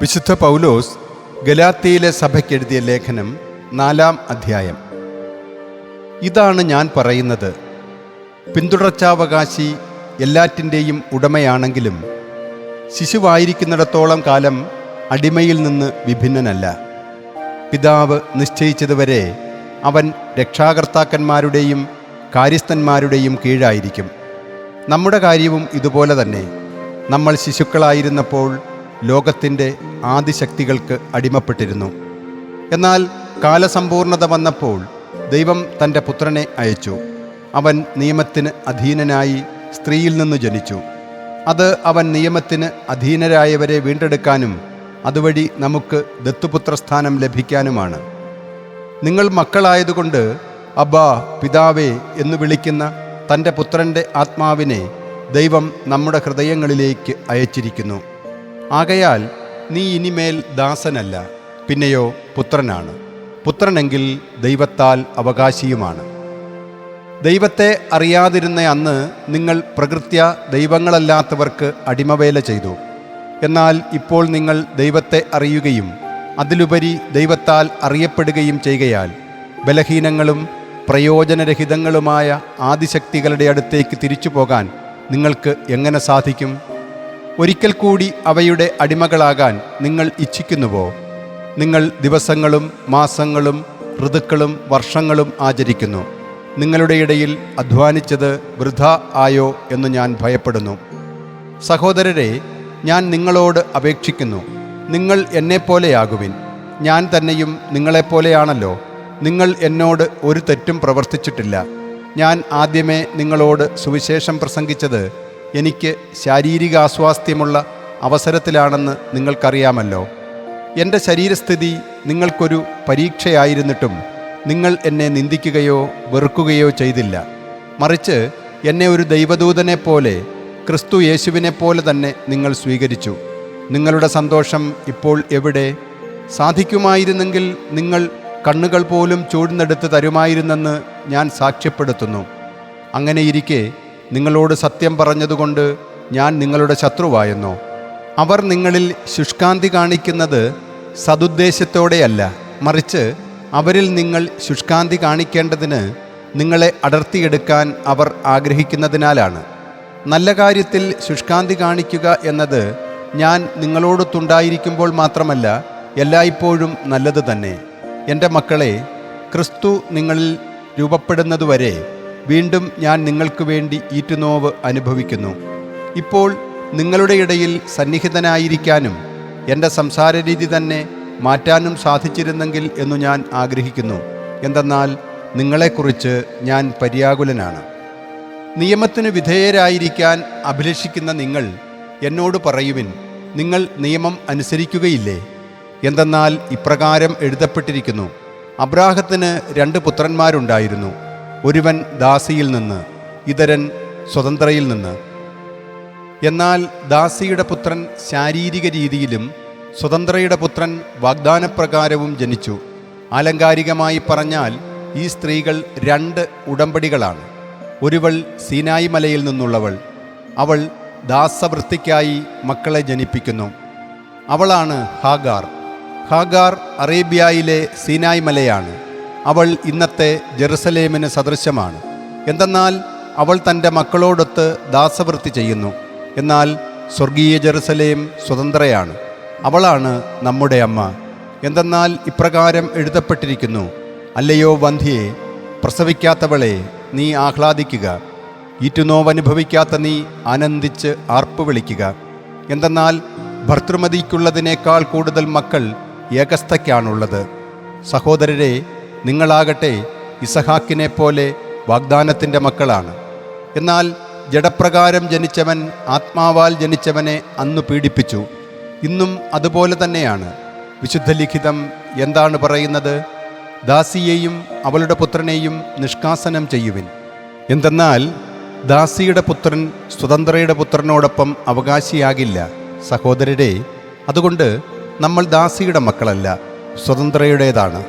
വിശുദ്ധ പൗലോസ് ഗലാത്തിയിലെ സഭയ്ക്കെഴുതിയ ലേഖനം നാലാം അധ്യായം. ഇതാണ് ഞാൻ പറയുന്നത്. പിന്തുടർച്ചാവകാശി എല്ലാറ്റിന്റെയും ഉടമയാണെങ്കിലും ശിശുവായിരിക്കുന്നിടത്തോളം കാലം അടിമയിൽ നിന്ന് വിഭിന്നനല്ല. പിതാവ് നിശ്ചയിച്ചതുവരെ അവൻ രക്ഷാകർത്താക്കന്മാരുടെയും കാര്യസ്ഥന്മാരുടെയും കീഴായിരിക്കും. നമ്മുടെ കാര്യവും ഇതുപോലെ തന്നെ. നമ്മൾ ശിശുക്കളായിരുന്നപ്പോൾ ലോകത്തിന്റെ ആദിശക്തികൾക്ക് അടിമപ്പെട്ടിരുന്നു. എന്നാൽ കാലസമ്പൂർണത വന്നപ്പോൾ ദൈവം തന്റെ പുത്രനെ അയച്ചു. അവൻ നിയമത്തിന് അധീനനായി സ്ത്രീയിൽ നിന്ന് ജനിച്ചു. അത് അവൻ നിയമത്തിന് അധീനരായവരെ വീണ്ടെടുക്കാനും അതുവഴി നമുക്ക് ദത്തുപുത്രസ്ഥാനം ലഭിക്കാനുമാണ്. നിങ്ങൾ മക്കളായതുകൊണ്ട് അബ്ബാ പിതാവേ എന്ന് വിളിക്കുന്ന തന്റെ പുത്രന്റെ ആത്മാവിനെ ദൈവം നമ്മുടെ ഹൃദയങ്ങളിലേക്ക് അയച്ചിരിക്കുന്നു. ആകയാൽ നീ ഇനിമേൽ ദാസനല്ല പിന്നെയോ പുത്രനാണ്. പുത്രനെങ്കിൽ ദൈവത്താൽ അവകാശിയുമാണ്. ദൈവത്തെ അറിയാതിരുന്ന അന്ന് നിങ്ങൾ പ്രകൃത്യ ദൈവങ്ങളല്ലാത്തവർക്ക് അടിമവേല ചെയ്തു. എന്നാൽ ഇപ്പോൾ നിങ്ങൾ ദൈവത്തെ അറിയുകയും അതിലുപരി ദൈവത്താൽ അറിയപ്പെടുകയും ചെയ്യുകയാൽ ബലഹീനങ്ങളും പ്രയോജനരഹിതങ്ങളുമായ ആദിശക്തികളുടെ അടുത്തേക്ക് തിരിച്ചു പോകാൻ നിങ്ങൾക്ക് എങ്ങനെ സാധിക്കും? ഒരിക്കൽ കൂടി അവയുടെ അടിമകളാകാൻ നിങ്ങൾ ഇച്ഛിക്കുന്നുവോ? നിങ്ങൾ ദിവസങ്ങളും മാസങ്ങളും ഋതുക്കളും വർഷങ്ങളും ആചരിക്കുന്നു. നിങ്ങളുടെ ഇടയിൽ അധ്വാനിച്ചത് വൃഥ ആയോ എന്ന് ഞാൻ ഭയപ്പെടുന്നു. സഹോദരരെ ഞാൻ നിങ്ങളോട് അപേക്ഷിക്കുന്നു. നിങ്ങൾ എന്നെപ്പോലെയാകുവിൻ. ഞാൻ തന്നെയും നിങ്ങളെപ്പോലെയാണല്ലോ. നിങ്ങൾ എന്നോട് ഒരു തെറ്റും പ്രവർത്തിച്ചിട്ടില്ല. ഞാൻ ആദ്യമേ നിങ്ങളോട് സുവിശേഷം പ്രസംഗിച്ചത് എനിക്ക് ശാരീരിക ആസ്വാസ്ഥ്യമുള്ള അവസരത്തിലാണെന്ന് നിങ്ങൾക്കറിയാമല്ലോ. എന്റെ ശരീരസ്ഥിതി നിങ്ങൾക്കൊരു പരീക്ഷയായിരുന്നിട്ടും നിങ്ങൾ എന്നെ നിന്ദിക്കുകയോ വെറുക്കുകയോ ചെയ്തില്ല. മറിച്ച് എന്നെ ഒരു ദൈവദൂതനെ പോലെ ക്രിസ്തു യേശുവിനെ പോലെ തന്നെ നിങ്ങൾ സ്വീകരിച്ചു. നിങ്ങളുടെ സന്തോഷം ഇപ്പോൾ എവിടെ? സാധിക്കുമായിരുന്നെങ്കിൽ നിങ്ങൾ കണ്ണുകൾ പോലും ചൂടുന്നെടുത്ത് തരുമായിരുന്നെന്ന് ഞാൻ സാക്ഷ്യപ്പെടുത്തുന്നു. അങ്ങനെയിരിക്കെ നിങ്ങളോട് സത്യം പറഞ്ഞതുകൊണ്ട് ഞാൻ നിങ്ങളുടെ ശത്രുവായെന്നോ. അവർ നിങ്ങളിൽ ശുഷ്കാന്തി കാണിക്കുന്നത് സതുദ്ദേശത്തോടെയല്ല. മറിച്ച് അവരിൽ നിങ്ങൾ ശുഷ്കാന്തി കാണിക്കേണ്ടതിന് നിങ്ങളെ അടർത്തിയെടുക്കാൻ അവർ ആഗ്രഹിക്കുന്നതിനാലാണ്. നല്ല കാര്യത്തിൽ ശുഷ്കാന്തി കാണിക്കുക എന്നത് ഞാൻ നിങ്ങളോടൊത്തുണ്ടായിരിക്കുമ്പോൾ മാത്രമല്ല എല്ലായ്പ്പോഴും നല്ലത് തന്നെ. എന്റെ മക്കളെ ക്രിസ്തു നിങ്ങളിൽ രൂപപ്പെടുന്നതുവരെ വീണ്ടും ഞാൻ നിങ്ങൾക്ക് വേണ്ടി ഈറ്റുനോവ് അനുഭവിക്കുന്നു. ഇപ്പോൾ നിങ്ങളുടെ ഇടയിൽ സന്നിഹിതനായിരിക്കാനും എന്റെ സംസാരരീതി തന്നെ മാറ്റാനും സാധിച്ചിരുന്നെങ്കിൽ എന്നു ഞാൻ ആഗ്രഹിക്കുന്നു. എന്തെന്നാൽ നിങ്ങളെക്കുറിച്ച് ഞാൻ പര്യാകുലനാണ്. നിയമത്തിന് വിധേയരായിരിക്കാൻ അഭിലഷിക്കുന്ന നിങ്ങൾ എന്നോട് പറയുവിൻ നിങ്ങൾ നിയമം അനുസരിക്കുകയില്ലേ? എന്തെന്നാൽ ഇപ്രകാരം എഴുതപ്പെട്ടിരിക്കുന്നു. അബ്രാഹത്തിന് രണ്ട് പുത്രന്മാരുണ്ടായിരുന്നു. ഒരുവൻ ദാസിയിൽ നിന്ന് ഇതരൻ സ്വതന്ത്രയിൽ നിന്ന്. എന്നാൽ ദാസിയുടെ പുത്രൻ ശാരീരിക രീതിയിലും സ്വതന്ത്രയുടെ പുത്രൻ വാഗ്ദാനപ്രകാരവും ജനിച്ചു. ആലങ്കാരികമായി പറഞ്ഞാൽ ഈ സ്ത്രീകൾ രണ്ട് ഉടമ്പടികളാണ്. ഒരുവൾ സീനായി മലയിൽ നിന്നുള്ളവൾ അവൾ ദാസവൃത്തിക്കായി മക്കളെ ജനിപ്പിക്കുന്നു. അവളാണ് ഹാഗാർ. ഹാഗാർ അറേബ്യയിലെ സീനായ് മലയാണ്. അവൾ ഇന്നത്തെ ജെറുസലേമിന് സദൃശമാണ് എന്തെന്നാൽ അവൾ തന്റെ മക്കളോടൊത്ത് ദാസവൃത്തി ചെയ്യുന്നു. എന്നാൽ സ്വർഗീയ ജെറുസലേം സ്വതന്ത്രയാണ്. അവളാണ് നമ്മുടെ അമ്മ. എന്തെന്നാൽ ഇപ്രകാരം എഴുതപ്പെട്ടിരിക്കുന്നു. അല്ലയോ വന്ധ്യയെ പ്രസവിക്കാത്തവളെ നീ ആഹ്ലാദിക്കുക. ഈറ്റുനോവനുഭവിക്കാത്ത നീ ആനന്ദിച്ച് ആർപ്പ് വിളിക്കുക. എന്തെന്നാൽ ഭർത്തൃമതിക്കുള്ളതിനേക്കാൾ കൂടുതൽ മക്കൾ ഏകസ്ഥയ്ക്കാണുള്ളത്. സഹോദരരെ നിങ്ങളാകട്ടെ ഇസഹാക്കിനെ പോലെ വാഗ്ദാനത്തിന്റെ മക്കളാണ്. എന്നാൽ ജഡപ്രകാരം ജനിച്ചവൻ ആത്മാവാൽ ജനിച്ചവനെ അന്ന് പീഡിപ്പിച്ചു. ഇന്നും അതുപോലെ തന്നെയാണ്. വിശുദ്ധ ലിഖിതം എന്താണ് പറയുന്നത്? ദാസിയെയും അവളുടെ പുത്രനെയും നിഷ്കാസനം ചെയ്യുവിൻ. എന്തെന്നാൽ ദാസിയുടെ പുത്രൻ സ്വതന്ത്രയുടെ പുത്രനോടൊപ്പം അവകാശിയാകില്ല. സഹോദരരെ അതുകൊണ്ട് നമ്മൾ ദാസിയുടെ മക്കളല്ല സ്വതന്ത്രയുടേതാണ്.